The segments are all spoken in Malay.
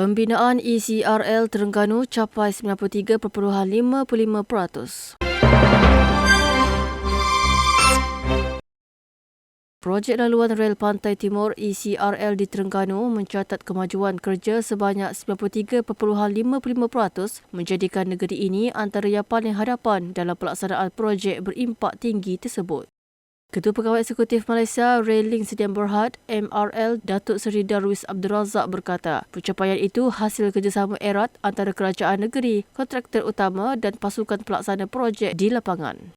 Pembinaan ECRL Terengganu capai 93.55%. Projek laluan rel Pantai Timur ECRL di Terengganu mencatat kemajuan kerja sebanyak 93.55% menjadikan negeri ini antara yang paling hadapan dalam pelaksanaan projek berimpak tinggi tersebut. Ketua Pegawai Eksekutif Malaysia Railing Sdn Berhad MRL Datuk Seri Darwis Abdul Razak berkata, pencapaian itu hasil kerjasama erat antara kerajaan negeri, kontraktor utama dan pasukan pelaksana projek di lapangan.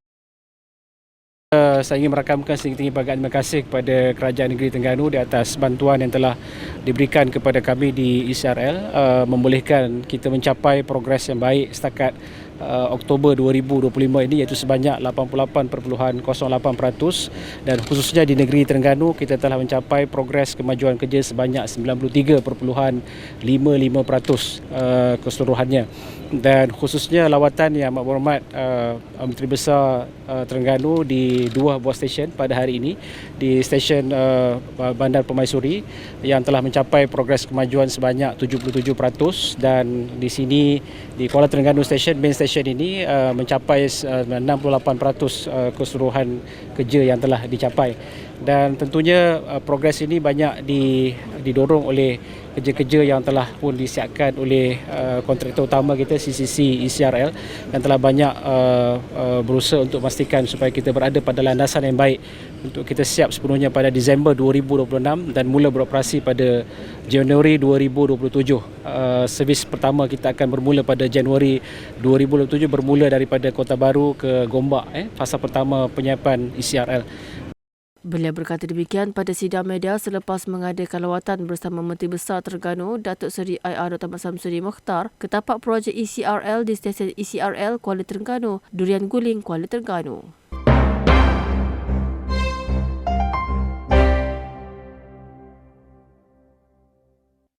Uh, saya ingin merakamkan setinggi-tinggi bahagian terima kasih kepada Kerajaan Negeri Terengganu di atas bantuan yang telah diberikan kepada kami di ECRL uh, membolehkan kita mencapai progres yang baik setakat uh, Oktober 2025 ini iaitu sebanyak 88.08% dan khususnya di negeri Terengganu kita telah mencapai progres kemajuan kerja sebanyak 93.55% uh, keseluruhannya. Dan khususnya lawatan yang amat berhormat uh, Menteri Besar uh, Terengganu di dua buah stesen pada hari ini. Di stesen uh, Bandar Permaisuri yang telah mencapai progres kemajuan sebanyak 77% dan di sini di Kuala Terengganu Station main station ini uh, mencapai uh, 68% uh, keseluruhan kerja yang telah dicapai. Dan tentunya uh, progres ini banyak di, didorong oleh kerja-kerja yang telah pun disiapkan oleh uh, kontraktor utama kita CCC ECRL yang telah banyak uh, uh, berusaha untuk memastikan supaya kita berada pada landasan yang baik untuk kita siap sepenuhnya pada Disember 2026 dan mula beroperasi pada Januari 2027. Uh, servis pertama kita akan bermula pada Januari 2027 bermula daripada Kota Baru ke Gombak eh fasa pertama penyiapan ECRL. Beliau berkata demikian pada sidang media selepas mengadakan lawatan bersama Menteri Besar Terengganu Datuk Seri IR Dr. Samsudi Mokhtar ke tapak projek ECRL di stesen ECRL Kuala Terengganu, Durian Guling, Kuala Terengganu.